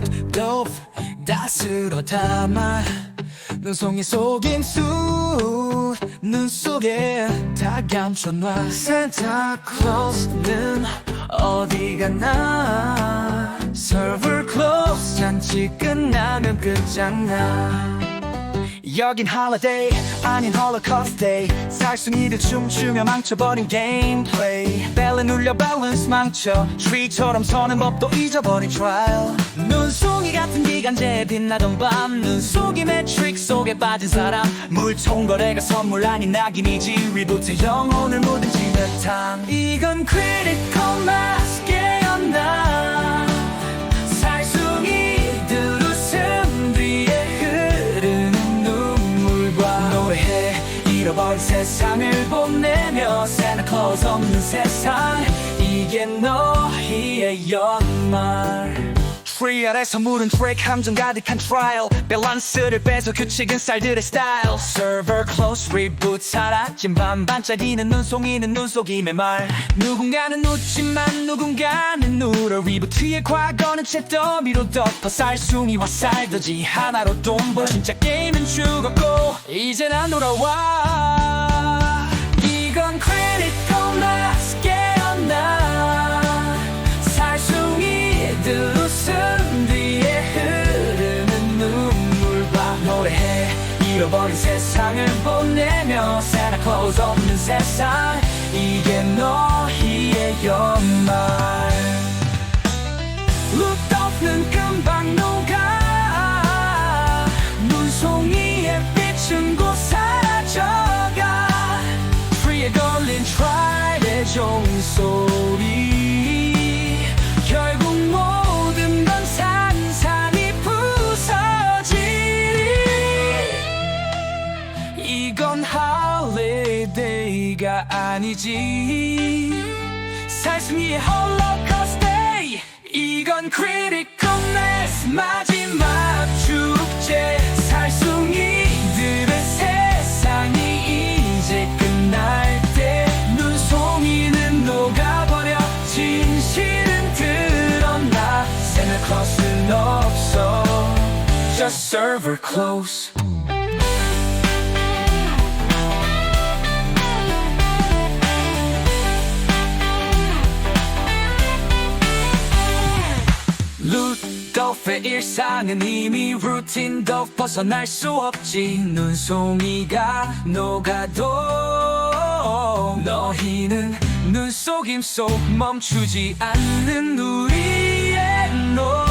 루돌프 다 쓸어 담아 눈송이 속임수 눈 속에 다 감춰놔. 산타 클로스는 어디 갔나? Server close 잔치 끝나면 끝장나 여긴 holiday 아닌 holocaust day. 살순이들 춤추며 망쳐버린 gameplay. 벨을 눌려 balance 망쳐. tree처럼 서는 법도 잊어버린 trial. 눈송이 같은 기간제에 빛나던 밤. 눈속이 매트릭 속에 빠진 사람. 물총거래가 선물 아닌 낙인이지. 위부터 영혼을 묻은 진흙탕. 이건 critical 잃어버린 세상을 보내며 산타클로스 없는 세상. 이게 너희의 연말. 트리 아래서 물은 트랙 함정 가득한 트라이얼 밸런스를 빼서 규칙은 쌀들의 스타일 Server close reboot 사라진 밤 반짝이는 눈송이는 눈속임의 말. 누군가는 웃지만 누군가는 울어. 리부트의 과거는 채더미로 덮어. 쌀숭이와 쌀더지 하나로 돈벌 진짜 게임은 죽었고 이제 난 돌아와 잃어버린 세상을 보내며 산타클로스 없는 세상. 이게 너희의 연말. 루돌프는 금방 녹아. 눈송이의 빛은 곧 사라져가. 프리에 걸린 트라이의 종소 이건 홀리데이가 아니지. 살승이의 홀로코스트 데이 이건 critical mass 마지막 축제 살숭이들의 세상이 이제 끝날 때. 눈송이는 녹아버려 진실은 드러나. 산타클로스는 없어. Just server close 루돌프의 일상은 이미 루틴도 벗어날 수 없지. 눈송이가 녹아도 너희는 눈속임 속 멈추지 않는 우리의 노래